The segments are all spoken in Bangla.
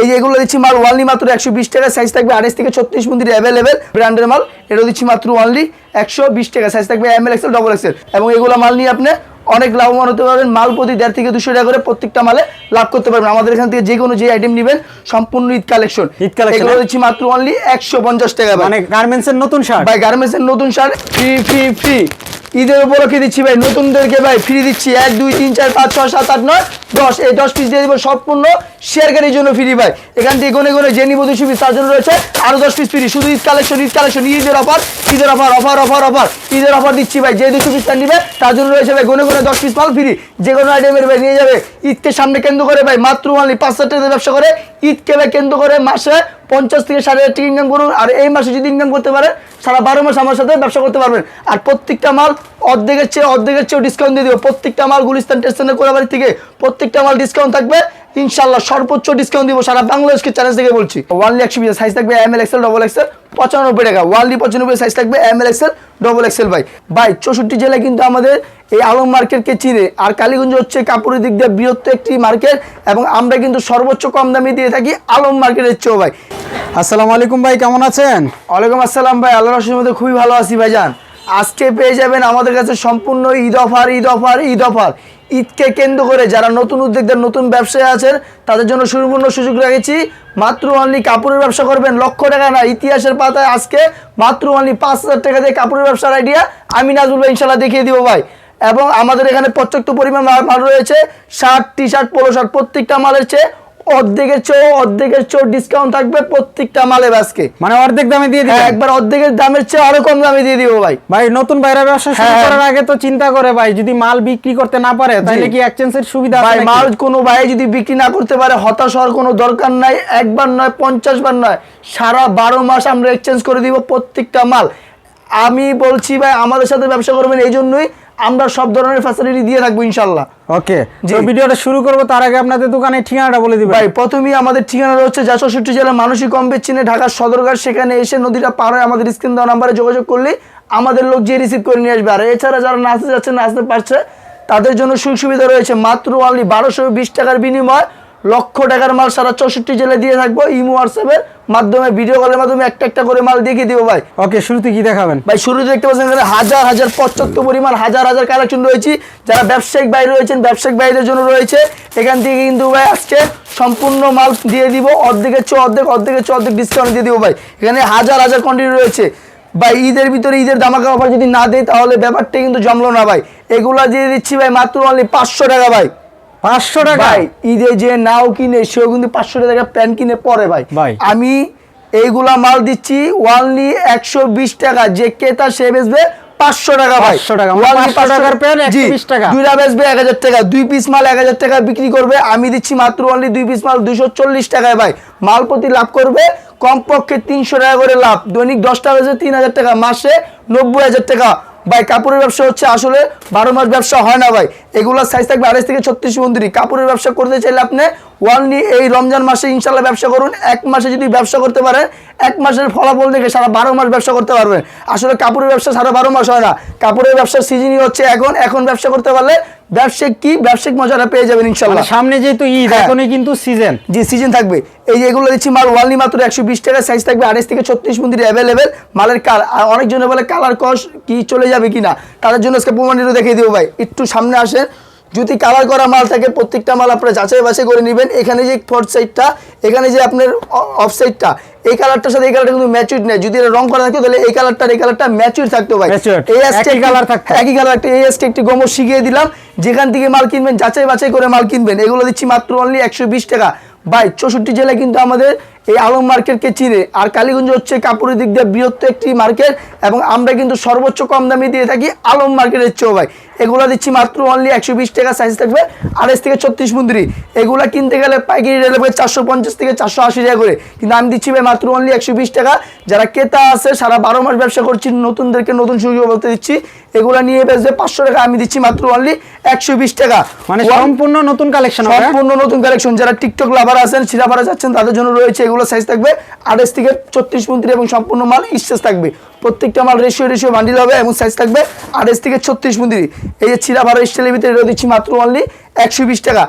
এই এগুলো দিচ্ছি মাল ওয়ানলি মাত্র একশো বিশ টাকা সাইজ থাকবে আড়াইশ থেকে ছত্রিশ মন্দির অ্যাভেলেবেল ব্র্যান্ডের মাল। এটা দিচ্ছি মাত্র ওয়ানলি একশো বিশ টাকা সাইজ থাকবে M L XL double XL এবং এগুলো মাল নিয়ে আপনি অনেক লাভবান হতে পারবেন। মাল প্রতি দেড় থেকে দুশো টাকা করে প্রত্যেকটা মালে লাভ করতে পারবেন। আমাদের এখান থেকে যে কোনো যে আইটেম নেবেন সম্পূর্ণ ঈদ কালেকশন ঈদ এগুলো হ্যাঁ? দিচ্ছি মাত্র অনলি একশো পঞ্চাশ টাকা। মানে গার্মেন্টস এর নতুন শার্ট ভাই গার্মেন্টস এর নতুন শার্ট ফ্রি ফ্রি ফ্রি ঈদের উপলক্ষে দিচ্ছি ভাই, নতুনদেরকে ভাই ফ্রি দিচ্ছি। এক, দুই, তিন, চার, পাঁচ, ছয়, সাত, আট, নয়, দশ। এই দশ পিস দিয়ে দেবো সম্পূর্ণ শেয়ারকারীর জন্য ফ্রি ভাই। এখান থেকে গনে গনে যে বধু দুশো তার জন্য রয়েছে আরও দশ পিস ফ্রি শুধু ঈদ কালেকশন ঈদ কালেকশন ঈদের অফার ঈদের অফার অফার অফার অফার ঈদের অফার দিচ্ছি ভাই। যে দুশো পিস নিবে, তার জন্য রয়েছে ভাই গনে গনে দশ পিস মাল ফ্রি যে কোনো আইটেমের ভাই নিয়ে যাবে। ঈদকে সামনে কেন্দ্র করে ভাই মাত্র অনলি পাঁচ হাজার টাকা ব্যবসা করে। ঈদকে ভাই কেন্দ্র করে মাসে পঞ্চাশ থেকে ষাট হাজার টাকা ইনকাম করুন। আর এই মাসে যদি ইনকাম করতে পারে, সারা বারো মাস আমার সাথে ব্যবসা করতে পারবেন। আর প্রত্যেকটা মাল অর্ধেকের চেয়ে অর্ধেকের চেয়েও ডিসকাউন্ট দিয়ে দেবো প্রত্যেকটা মাল গুলিস্তান টেস্টানের কোলাবাড়ি থেকে প্রত্যেকটা মাল ডিসকাউন্ট থাকবে। ইনশাল্লাহ সর্বোচ্চ ডিসকাউন্ট দিব সারা বাংলাদেশকে চ্যালেঞ্জ থেকে বলছি। ওয়ানলি একশো বিশ সাইজ থাকবে M L XL double XL পঁচানব্বই টাকা। ওয়ানলি পঁচানব্বই সাইজ থাকবে M L XL double XL ভাই। ভাই চৌষট্টি জেলায় কিন্তু আমাদের এই আলম মার্কেটকে চিনে। আর কালীগঞ্জ হচ্ছে কাপড়ের দিক দিয়ে বৃহত্তর একটি মার্কেট এবং আমরা কিন্তু সর্বোচ্চ কম দামে দিয়ে থাকি আলম মার্কেটের চেয়েও ভাই। আসসালামু আলাইকুম ভাই কেমন আছেন? ওয়ালাইকুম আসসালাম ভাই আল্লাহ রসের মধ্যে খুবই ভালো আছি ভাইজান। আজকে পেয়ে যাবেন আমাদের কাছে সম্পূর্ণ Eid offer Eid offer Eid offer ঈদকে কেন্দ্র করে যারা নতুন উদ্যোগদের নতুন ব্যবসায় আছেন, তাদের জন্য সম্পূর্ণ সুযোগ রেখেছি। মাত্র অনলি কাপড়ের ব্যবসা করবেন লক্ষ টাকা না, ইতিহাসের পাতায় আজকে মাত্র অনলি পাঁচ হাজার টাকা দিয়ে কাপড়ের ব্যবসার আইডিয়া আমি নাজুল ইনশাল্লাহ দেখিয়ে দিব ভাই। এবং আমাদের এখানে পর্যাপ্ত পরিমাণ মাল রয়েছে, shirt T shirt polo shirt প্রত্যেকটা মালের চেয়ে অর্ধেকের চেয়েও অর্ধেকের চেয়েও ডিসকাউন্ট থাকবে প্রত্যেকটা মালে আজকে। মানে অর্ধেক দামে দিয়ে হ্যাঁ, একবার অর্ধেকের দামের চেয়ে আরও কম দামে দিয়ে দিব ভাই। ভাই নতুন বাইরে ব্যবসা শুরু হ্যাঁ। করার আগে তো চিন্তা করে ভাই যদি মাল বিক্রি করতে না পারে তাহলে কি এক্সচেঞ্জের সুবিধা ভাই মাল কোনো ভাই যদি বিক্রি না করতে পারে হতাশ হওয়ার কোনো দরকার নাই। একবার নয় পঞ্চাশ বার নয় সারা বারো মাস আমরা এক্সচেঞ্জ করে দিব প্রত্যেকটা মাল। আমি বলছি ভাই আমাদের সাথে ব্যবসা করবেন এই জন্যই আমরা সব ধরনের ফ্যাসিলিটি দিয়ে থাকব ইনশাল্লাহ ওকে যে ভিডিওটা শুরু করব তার আগে আপনাদের দোকানে ঠিকানাটা বলে দিবেন। ভাই প্রথমেই আমাদের ঠিকানা হচ্ছে চৌষট্টি জেলার মানুষই কম চিনে ঢাকার সদরঘাট। সেখানে এসে নদীটা পার হয়ে আমাদের স্ক্রিন দেওয়া নাম্বারে যোগাযোগ করলে আমাদের লোক যে রিসিভ করে নিয়ে আসবে। আর এছাড়া যারা নাচতে যাচ্ছে নাচতে পারছে তাদের জন্য সুযোগ সুবিধা রয়েছে মাত্র অনলি বারোশো বিশ টাকার বিনিময়। লক্ষ টাকার মাল সারা চৌষট্টি জেলায় দিয়ে থাকব ইমো হোয়াটসঅ্যাপের মাধ্যমে ভিডিও কলের মাধ্যমে একটা একটা করে মাল দেখিয়ে দিব ভাই। ওকে শুরুতে কি দেখাবেন? ভাই শুরুতে দেখতে পাচ্ছেন এখানে হাজার হাজার পঁচাত্তর পরিমাণ হাজার হাজার কালেকশন রয়েছে। যারা ব্যবসায়িক বাইরে রয়েছেন ব্যবসায়িক বাইরের জন্য রয়েছে। এখান থেকে কিন্তু ভাই আজকে সম্পূর্ণ মাল দিয়ে দিব অর্ধেকের চেয়ে অর্ধেক অর্ধেকের চেয়ে অর্ধেক ডিসকাউন্ট দিয়ে দিব ভাই। এখানে হাজার হাজার কোয়ান্টিটি রয়েছে। ভাই ঈদের ভিতরে ঈদের দামাকা অফার যদি না দেয় তাহলে ব্যাপারটা কিন্তু জমলো না ভাই। এগুলা দিয়ে দিচ্ছি ভাই মাত্র অনলি পাঁচশো টাকা ভাই। পাঁচশো টাকা ঈদে যে নাও কিনে সেও কিন্তু পাঁচশো টাকা প্যান্ট কিনে পরে ভাই। ভাই। আমি এইগুলা মাল দিচ্ছি ওয়ানলি একশো বিশ টাকা। যে ক্রেতা সে বেচবে পাঁচশো টাকা ভাই। 500 টাকা, মানে Only 500 টাকার 120 টাকা। দুইটা বেচবে এক হাজার টাকা। দুই পিস মাল এক হাজার টাকা বিক্রি করবে। আমি দিচ্ছি মাত্র অনলি দুই পিস মাল দুইশো চল্লিশ টাকায় ভাই। মাল প্রতি লাভ করবে কমপক্ষে তিনশো টাকা করে লাভ। দৈনিক দশটা বেজে তিন হাজার টাকা। মাসে নব্বই হাজার টাকা। ভাই, কাপড়ের ব্যবসা হচ্ছে আসলে বারো মাস ব্যবসা হয় না ভাই। এগুলো সাইজ থাকবে আড়াইশ থেকে ছত্রিশ মন্দিরি কাপড়ের ব্যবসা করতে চাইলে আপনি ওয়ানলি এই রমজান মাসে ইনশাল্লাহ ব্যবসা করুন। এক মাসে যদি ব্যবসা করতে পারেন, এক মাসের ফলাফল দেখে সারা বারো মাস ব্যবসা করতে পারবেন। আসলে কাপড়ের ব্যবসা সারা বারো মাস হয় না। কাপড়ের ব্যবসার সিজনই হচ্ছে এখন। এখন ব্যবসা করতে পারলে ব্যবসায়িক কি ব্যবসায়িক মজাটা পেয়ে যাবেন মানে ইনশাল্লাহ সামনে যেহেতু ঈদ হ্যাঁ। এখনই কিন্তু সিজন জি সিজন থাকবে। এই যে এগুলো দিচ্ছি মাল ওয়ালনি মাত্র একশো বিশ টাকা সাইজ থাকবে আড়াইশ থেকে ছত্রিশ মন্দির অ্যাভেলেবেল মালের কাল আর অনেকজনে বলে কালার কস কি চলে যাবে কিনা তাদের জন্য আজকে প্রমাণিত দেখিয়ে দেবো ভাই। একটু সামনে আসেন যদি কালার করা মাল থাকে প্রত্যেকটা মাল আপনারা যাচাই বাছাই করে নেবেন। এখানে যে ফোর্থ সাইডটা এখানে যে আপনার অফ সাইডটা এই কালারটার সাথে এই কালারটা কিন্তু ম্যাচুর নেই। যদি এটা রং করা থাকতো তাহলে এই কালারটা এই কালারটা ম্যাচুর থাকতো ভাই। এই একই colour থাকতো। একই কালার একটা এই আজকে একটি গোমর শিখিয়ে দিলাম। যেখান থেকে মাল কিনবেন যাচাই বাছাই করে মাল কিনবেন। এগুলো দিচ্ছি মাত্র অনলি একশো বিশ টাকা। ভাই চৌষট্টি জেলায় কিন্তু আমাদের এই আলম মার্কেটকে চিনে। আর কালীগঞ্জ হচ্ছে কাপড়ের দিক দিয়ে বৃহত্তর একটি মার্কেট এবং আমরা কিন্তু সর্বোচ্চ কম দামে দিয়ে থাকি আলম মার্কেটের চেয়েও ভাই। এগুলো দিচ্ছি মাত্র অনলি একশো বিশ টাকা সাইজ থাকবে আড়াইশ থেকে ছত্রিশ মুন্দিরি। এগুলা কিনতে গেলে পাইকারি রেট হবে চারশো পঞ্চাশ থেকে চারশো আশি টাকা করে। কিন্তু আমি দিচ্ছি ভাই মাত্র অনলি একশো বিশ টাকা। যারা ক্রেতা আছে সারা বারো মাস ব্যবসা করছি নতুনদেরকে নতুন সুযোগ বলতে দিচ্ছি এগুলো নিয়ে বেসবে পাঁচশো টাকা। আমি দিচ্ছি মাত্র অনলি একশো বিশ টাকা। মানে সম্পূর্ণ নতুন কালেকশন হবে সম্পূর্ণ নতুন কালেকশন যারা টিকটক লাভার আছেন সিরাপাড়া যাচ্ছেন তাদের জন্য রয়েছে এগুলো সাইজ থাকবে আড়াইশ থেকে ছত্রিশ মন্ত্রী এবং সম্পূর্ণ মাল স্টেজ থাকবে। প্রত্যেকটা মাল রেশিও রেশিও বান্ডিল হবে এবং সাইজ থাকবে আড়াইশ থেকে ছত্রিশ মন্ত্রী এই যে ছিড়া ভাড়া স্টাইলের ভিতরে এটা দিচ্ছি মাত্র অনলি একশো বিশ টাকা।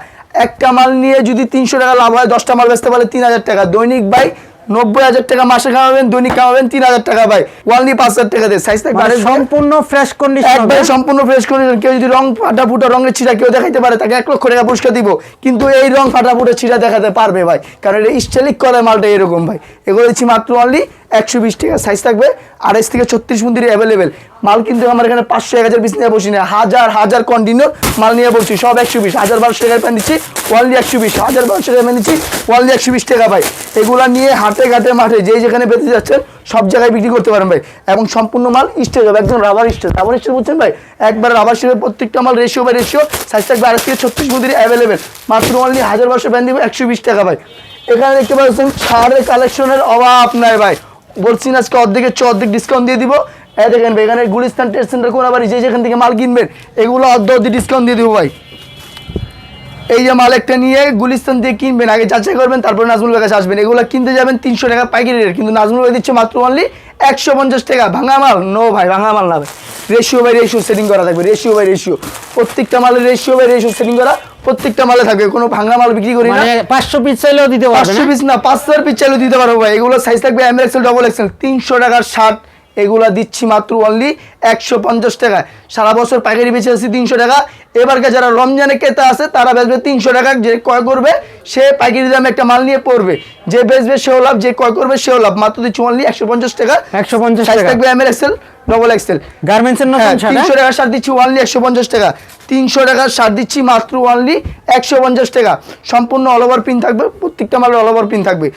একটা মাল নিয়ে যদি তিনশো টাকা লাভ হয় দশটা মাল বেচতে পারলে তিন হাজার টাকা। দৈনিক ভাই নব্বই হাজার টাকা মাসে কামাবেন দৈনিক কামাবেন তিন হাজার টাকা ভাই। ওয়ানলি পাঁচ হাজার টাকা দিয়ে সাইজ থাকবে। মানে। সম্পূর্ণ ফ্রেশ কন্ডিশন একবারে সম্পূর্ণ ফ্রেশ কন্ডিশন কেউ যদি রং ফাটা ফুটা রঙের ছিটা কেউ দেখাইতে পারে তাকে এক লক্ষ টাকা পুরস্কার দিব। কিন্তু এই রং ফাটা ফুটা ছিটা দেখাতে পারবে ভাই। কারণ এটা স্টাইলিক করার মালটা এরকম ভাই। এগুলো দিচ্ছি মাত্র অনলি একশো বিশ টাকা সাইজ থাকবে, আড়াইশ থেকে ছত্রিশ মন্দিরে অ্যাভেলেবেল মাল কিন্তু আমার এখানে পাঁচশো, এক হাজার পিস নিয়ে বসি না। হাজার হাজার কন্টিনিউ মাল নিয়ে বলছি সব একশো বিশ। হাজার বারোশো টাকায় প্যান দিচ্ছি ওয়ানলি একশো বিশ। হাজার বারোশো টাকা প্যান দিচ্ছি ওয়ানলি একশো বিশ টাকা ভাই। এগুলা নিয়ে হাটে ঘাটে মাঠে যে যেখানে পেতে যাচ্ছেন, সব জায়গায় বিক্রি করতে পারেন ভাই। এবং সম্পূর্ণ মাল স্টেজ হবে একদম রাবার স্টেজ রাবার স্টেজ বলছেন ভাই? একবার রাবার স্টেজের প্রত্যেকটা মাল রেশিও বাই রেশিও সাইজ থাকবে আড়াইশ থেকে ছত্রিশ মন্দিরে অ্যাভেলেবেল মাত্র অনলি হাজার বারোশো প্যান দিব, একশো বিশ টাকা ভাই। এখানে দেখতে পাচ্ছেন ছাড়ের কালেকশনের অভাব নাই ভাই। বলছি না আজকে অর্ধেকের চেয়ে অর্ধেক ডিসকাউন্ট দিয়ে দিব। এই দেখেন এখানে গুলিস্তান ট্রেড সেন্টার কোনাবাড়ি যে যেখান থেকে মাল কিনবেন, এগুলো অর্ধ অর্ধে ডিসকাউন্ট দিয়ে দিব ভাই। এই যে মাল একটা নিয়ে গুলিস্তান দিয়ে কিনবেন আগে যাচাই করবেন তারপর নাজমুলের কাছে আসবেন। এগুলো কিনতে যাবেন তিনশো টাকা পাইকারি রেট কিন্তু নাজমুল ভাই দিচ্ছে মাত্র অনলি একশো পঞ্চাশ টাকা। ভাঙা মাল? নো ভাই ভাঙা মাল না ভাই। রেশিও বাই রেশিও সেটিং করা থাকবে রেশিও বাই রেশিও প্রত্যেকটা মালের রেশিও বাই রেশিও সেটিং করা প্রত্যেকটা মালে থাকবে। কোনো ভাঙা মাল বিক্রি করি না। মানে পাঁচশো পিস চাইলেও দিতে পারবে পাঁচশো পিস না পাঁচ হাজার পিস চাইলেও দিতে পারব ভাই। এগুলো সাইজ থাকবে এম এক্সেল ডবল এক্সেল তিনশো টাকার শার্ট এগুলা দিচ্ছি মাত্র অনলি একশো পঞ্চাশ টাকা। সারা বছর পাইকারি বেঁচে আসছি তিনশো টাকা। এবারকার যারা রমজানে ক্রেতা আছে তারা বেচবে তিনশো টাকা। যে ক্রয় করবে সে পাইকারি দামে একটা মাল নিয়ে পড়বে। যে বেচবে সেও লাভ। যে ক্রয় করবে সেও লাভ। মাত্র দিচ্ছি অনলি একশো পঞ্চাশ টাকা। 150 সাইজ টাকা। থাকবে M XL double XL garments এর হ্যাঁ তিনশো টাকা শার্ট দিচ্ছি অনলি একশো পঞ্চাশ টাকা। তিনশো টাকার শার্ট দিচ্ছি মাত্র অনলি একশো পঞ্চাশ টাকা। সম্পূর্ণ অল ওভার পিন থাকবে। প্রত্যেকটা মালের অল ওভার পিন থাকবে।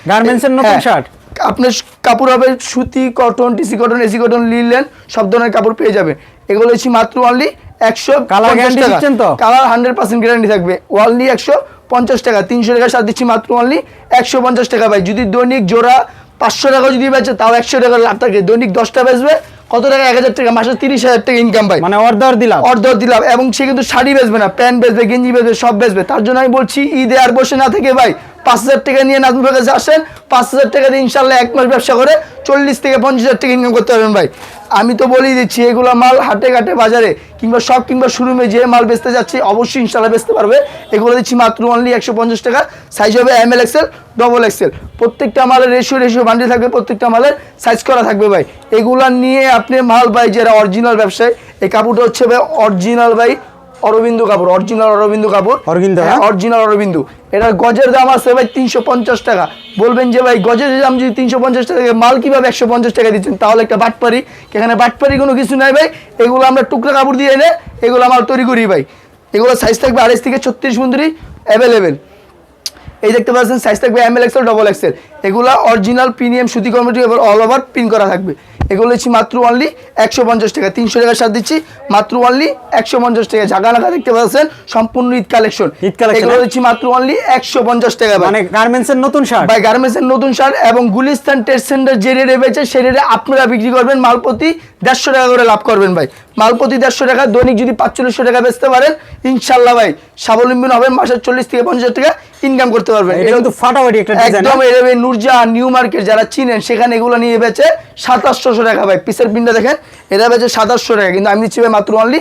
এর নতুন হ্যাঁ, শার্ট? আপনার কাপড় হবে সুতি cotton TC cotton AC cotton linen সব ধরনের কাপড় পেয়ে যাবেন এগুলো হচ্ছে মাত্র অনলি একশো তো? কালার হান্ড্রেড পার্সেন্ট গ্যারান্টি থাকবে। ওয়ানলি একশো পঞ্চাশ টাকা। তিনশো টাকা শার্ট দিচ্ছি মাত্র অনলি একশো পঞ্চাশ টাকা ভাই। যদি দৈনিক জোড়া পাঁচশো টাকা যদি বেচে তাও একশো টাকা লাভ থাকে। দৈনিক দশটা বেচবে কত টাকা? এক হাজার টাকা। মাসে তিরিশ হাজার টাকা ইনকাম পাই মানে অর্ধর দিলাম। অর্ধ দিলাম। এবং সে কিন্তু শাড়ি বেচবে না প্যান্ট বেচবে গেঞ্জি বেচবে সব বেচবে। তার জন্য আমি বলছি ঈদে আর বসে না থেকে ভাই পাঁচ হাজার টাকা নিয়ে নাজমুলের কাছে আসেন। পাঁচ হাজার টাকা দিয়ে ইনশাল্লাহ এক মাস ব্যবসা করে চল্লিশ থেকে পঞ্চাশ হাজার টাকা ইনকাম করতে পারবেন ভাই। আমি তো বলেই দিচ্ছি, এগুলো মাল হাটে ঘাটে বাজারে কিংবা সব কিংবা শোরুমে যে মাল বেচতে যাচ্ছি, অবশ্যই ইনশাল্লাহ বেচতে পারবে। এগুলো দিচ্ছি মাত্র অনলি একশো পঞ্চাশ টাকা। সাইজ হবে M L XL double XL প্রত্যেকটা মালের রেশিও রেশিও বান্ডি থাকবে, প্রত্যেকটা মালের সাইজ করা থাকবে ভাই। এগুলা নিয়ে আপনি মাল ভাই, যারা অরিজিনাল ব্যবসায়ী, এই কাপড়টা হচ্ছে ভাই অরিজিনাল ভাই অরবিন্দু কাপড় অরিজিনাল অরবিন্দু কাপড় অরবিন্দু, হ্যাঁ? হ্যাঁ? অরিজিনাল অরবিন্দু। এটার গজের দাম আছে ভাই তিনশো পঞ্চাশ টাকা। বলবেন যে ভাই গজের দাম যদি তিনশো পঞ্চাশ টাকা মাল কীভাবে একশো পঞ্চাশ টাকা দিচ্ছেন? তাহলে একটা বাটপারি। এখানে বাটপারি কোনো কিছু নাই ভাই। এগুলো আমরা টুকরা কাপড় দিয়ে এনে এগুলো আমার তৈরি করি ভাই। এগুলো সাইজ থাকবে আড়াইশ থেকে ছত্রিশ মন্দিরই অ্যাভেলেবেল এই দেখতে পাচ্ছেন সাইজ থাকবে M L XL double XL এগুলো অরিজিনাল প্রিমিয়াম সুতি কমিটি এবার অল ওভার পিন করা থাকবে। এগুলো হচ্ছে মাত্র অনলি একশো পঞ্চাশ টাকা। তিনশো টাকা সার দিচ্ছি মাত্র অনলি একশো পঞ্চাশ টাকা। ঝাঁকা নাকা দেখতে পাচ্ছেন সম্পূর্ণ ঈদ কালেকশন ঈদ কালেকশন এগুলো হ্যাঁ? দিচ্ছি মাত্র অনলি একশো পঞ্চাশ টাকা মানে গার্মেন্টস এর নতুন সার? ভাই গার্মেন্টসের নতুন সার এবং গুলিস্তান ট্রেড সেন্টার যে রেটে বেচে সেই রেটে আপনারা বিক্রি করবেন মালপতি প্রতি দেড়শো টাকা করে লাভ করবেন ভাই। মাল প্রতি দেড়শো টাকা দৈনিক যদি পাঁচচল্লিশশো টাকা বেচতে পারেন ইনশাল্লাহ ভাই স্বাবলম্বী হবেন মাসের চল্লিশ থেকে পঞ্চাশ টাকা ইনকাম করতে পারবেন। কিন্তু ফাটাফাটি একটা একদম এরবে নুরজা নিউ মার্কেট যারা চিনেন সেখানে এগুলো নিয়ে বেচে সাতাশশো টাকা ভাই পিসের পিনটা দেখেন এরা বেচে সাতাশশো টাকা কিন্তু আমি দিচ্ছি ভাই মাত্র অনলি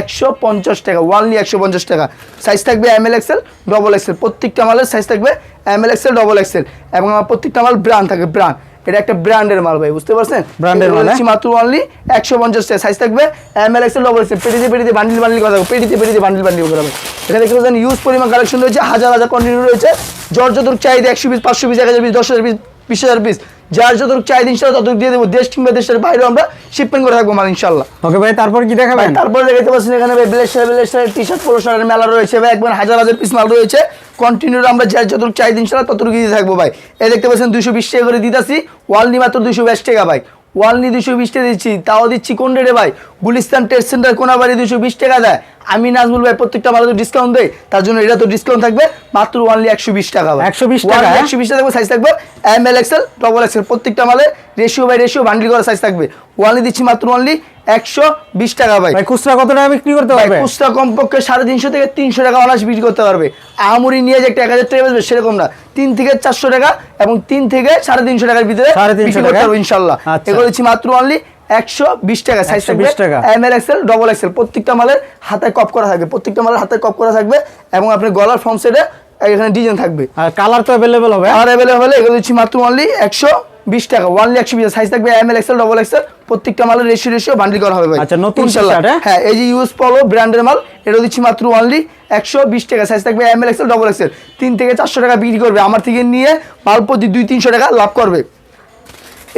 একশো পঞ্চাশ টাকা ওয়ানলি একশো পঞ্চাশ টাকা। সাইজ থাকবে M L XL double XL প্রত্যেকটা মালের সাইজ থাকবে M L XL double XL এবং আমার প্রত্যেকটা মাল ব্র্যান্ড থাকে ব্র্যান্ড এটা একটা ব্র্যান্ডের মাল ভাই বুঝতে পারছেন? ব্র্যান্ডের মাল, আছে মাত্র অনলি একশো পঞ্চাশ টাকা সাইজ থাকবে M L XL double XL পেটিতে পেটিতে বান্ডিল বান্ডিল করা থাকবে পেটিতে পেটিতে বান্ডিল বান্ডিল করা হবে এখানে দেখতে পাচ্ছেন ইউজ পরিমাণ কালেকশন রয়েছে হাজার হাজার কন্টিনিউ রয়েছে জ্বর যত চাহিদা একশো পিস পাঁচশো পিস এক হাজার পিস দশ হাজার পিস বিশ হাজার পিস যার যত চাহিদা ইনশাল্লাহ তত দিয়ে দেবো। দেশ কিংবা দেশের বাইরেও আমরা শিপমেন্ট করে থাকব মানে ইনশাল্লাহ ওকে ভাই তারপর কি দেখাবেন? তারপরে দেখতে পারছেন এখানে ভাই ব্লেসার ব্লেসার টি শার্ট পুরো শার্টের মেলা রয়েছে ভাই একবার হাজার হাজার পিস মাল রয়েছে। কন্টিনিউ আমরা যার যতটুকু চাই দিন ইনশাল্লাহ ততটুকু দিয়ে থাকব ভাই। এ দেখতে পাচ্ছেন দুশো বিশ টাকা করে দিতেছি। ওয়ালনি মাত্র দুশো বিশ টাকা ভাই। ওয়ালনি দুশো বিশ টাকা দিচ্ছি তাও দিচ্ছি কোন রেটে ভাই? গুলিস্তান ট্রেড সেন্টার কোনাবাড়ি দুশো বিশ টাকা দেয়। আমি নাজমুল ভাই প্রত্যেকটা মালে তো ডিসকাউন্ট দেয় তার জন্য এটা তো ডিসকাউন্ট থাকবে। মাত্র ওয়ানলি একশো বিশ টাকা একশো বিশ টাকা, হ্যাঁ? একশো বিশ টাকা সাইজ থাকবে। M L XL double XL প্রত্যেকটা মালে রেশিও বাই রেশিও বান্ডিল করা সাইজ থাকবে। ওয়ানলি দিচ্ছি মাত্র ওয়ানলি একশো বিশ টাকা ভাই। খুচরা কত টাকা বিক্রি করতে পারবে? খুচরা কমপক্ষে সাড়ে তিনশো থেকে তিনশো টাকা অনার্স বিক্রি করতে পারবে। আহামুরি নিয়ে যে একটা এক হাজার টাকা বেচবে সেরকম না। তিন থেকে চারশো টাকা এবং তিন থেকে সাড়ে তিনশো টাকার ভিতরে বিক্রি করতে? পারবে ইনশাল্লাহ। আচ্ছা। এগুলো দিচ্ছি মাত্র অনলি একশো বিশ টাকা সাইজ 120 থাকবে টাকা। M L XL double XL প্রত্যেকটা মালের হাতে কপ করা থাকবে প্রত্যেকটা মালের হাতে কপ করা থাকবে এবং আপনার গলার ফর্ম সেটে এখানে ডিজাইন থাকবে। আর কালার তো অ্যাভেলেবেল হবে আর অ্যাভেলেবল এগুলো দিচ্ছি মাত্র অনলি একশো বিশ টাকা। ওয়ানলি একশো বিশ সাইজ থাকবে M L XL double XL প্রত্যেকটা মালের রেশিও রেশিও বান্ডিল করা হবে আচ্ছা, নতুন। হ্যাঁ? হ্যাঁ এই যে ইউএস পলো ব্র্যান্ডের মাল এটা দিচ্ছি মাত্র অনলি একশো বিশ টাকা। সাইজ থাকবে M L XL double XL তিন থেকে চারশো টাকা বিক্রি করবে। আমার থেকে নিয়ে মাল প্রতি দুই তিনশো টাকা লাভ করবে।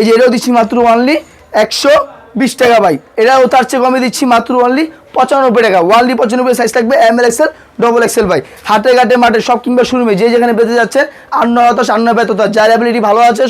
এই যে এটাও দিচ্ছি মাত্র অনলি একশো বিশ টাকা ভাই। এটাও তার চেয়ে কমে দিচ্ছি মাত্র অনলি পঁচানব্বই টাকা। ওয়ানলি পঁচানব্বই সাইজ থাকবে M L XL double XL ভাই। হাটে ঘাটে, মাঠে, সব কিংবা শুরুমে যে যেখানে বেঁধে যাচ্ছে আন্ন হতাশ, আন্ন ব্যততা যার অ্যাবিলিটি ভালো আছে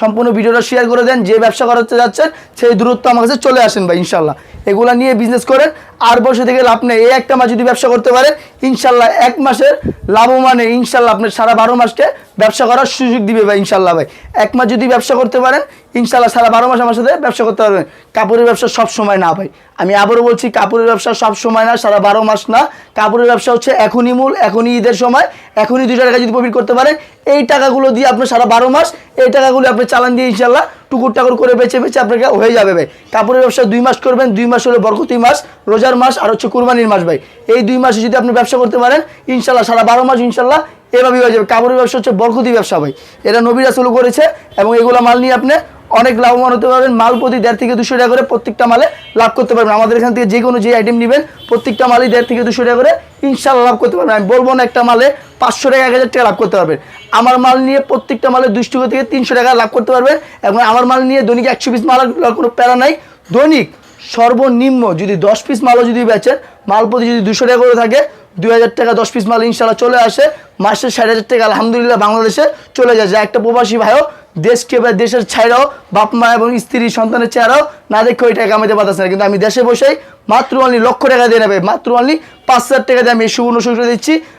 সম্পূর্ণ ভিডিওটা শেয়ার করে দেন। যে ব্যবসা করাতে যাচ্ছেন, সেই দূরত্ব আমার কাছে চলে আসেন ভাই ইনশাল্লাহ এগুলা নিয়ে বিজনেস করেন, আর বসে থেকে লাভ নেই। এই একটা মাস যদি ব্যবসা করতে পারেন ইনশাল্লাহ এক মাসের লাভমানে ইনশাল্লাহ আপনার সারা বারো মাসকে ব্যবসা করার সুযোগ দিবে ভাই ইনশাল্লাহ ভাই। এক মাস যদি ব্যবসা করতে পারেন ইনশাল্লাহ সারা বারো মাস আমার সাথে ব্যবসা করতে পারবেন কাপড়ের ব্যবসা সব সময় না ভাই। আমি আবারও বলছি, কাপড়ের ব্যবসা সব সময় না, সারা বারো মাস না। কাপড়ের ব্যবসা হচ্ছে এখনই মূল, এখনই ঈদের সময়, এখনই দুটো টাকা যদি প্রফিট করতে পারেন এই টাকাগুলো দিয়ে আপনার সারা বারো মাস, এই টাকাগুলো আপনি চালান দিয়ে ইনশাল্লাহ টুকুর টাকুর করে বেছে বেছে আপনাকে হয়ে যাবে ভাই। কাপড়ের ব্যবসা দুই মাস করবেন, দুই মাস হলো বরকতি মাস, রোজার মাস আর হচ্ছে কুরবানির মাস ভাই। এই দুই মাসে যদি আপনি ব্যবসা করতে পারেন ইনশাল্লাহ সারা বারো মাস ইনশাল্লাহ এভাবেই হয়ে যাবে। কাপড়ের ব্যবসা হচ্ছে বরকতি ব্যবসা ভাই। এটা নবীরা শুরু করেছে এবং এগুলো মাল নিয়ে আপনি অনেক লাভবান হতে পারবেন। মাল প্রতি দেড় থেকে দুশো টাকা করে প্রত্যেকটা মালে লাভ করতে পারবেন। আমাদের এখান থেকে যে কোনো যে আইটেম নেবেন, প্রত্যেকটা মালই দেড় থেকে দুশো টাকা করে ইনশাল্লাহ লাভ করতে পারবেন। আমি বলব না একটা মালে পাঁচশো টাকা, এক হাজার টাকা লাভ করতে পারবেন। আমার মাল নিয়ে প্রত্যেকটা মালে দুশো টাকা থেকে তিনশো টাকা লাভ করতে পারবেন এবং আমার মাল নিয়ে দৈনিক একশো পিস মাল কোনো প্যারা নাই। দৈনিক সর্বনিম্ন যদি দশ পিস মালও যদি বেচেন, মাল প্রতি যদি দুশো টাকা করে থাকে, দুই হাজার টাকা দশ পিস মাল ইনশাল্লাহ চলে আসে। মাসে ষাট হাজার টাকা, আলহামদুলিল্লাহ বাংলাদেশে চলে যায়। যা একটা প্রবাসী ভাইও, দেশকে বা দেশের ছাইরাও, বাপ মা এবং স্ত্রী, সন্তানের চেহারাও না দেখে ওই টাকা কামাইতে পারতেছে না। কিন্তু আমি দেশে বসেই মাত্র অনলি লক্ষ টাকা দিয়ে নেবে। মাত্র অনলি পাঁচ হাজার টাকা দিয়ে আমি এই সুবর্ণ সুযোগ দিচ্ছি।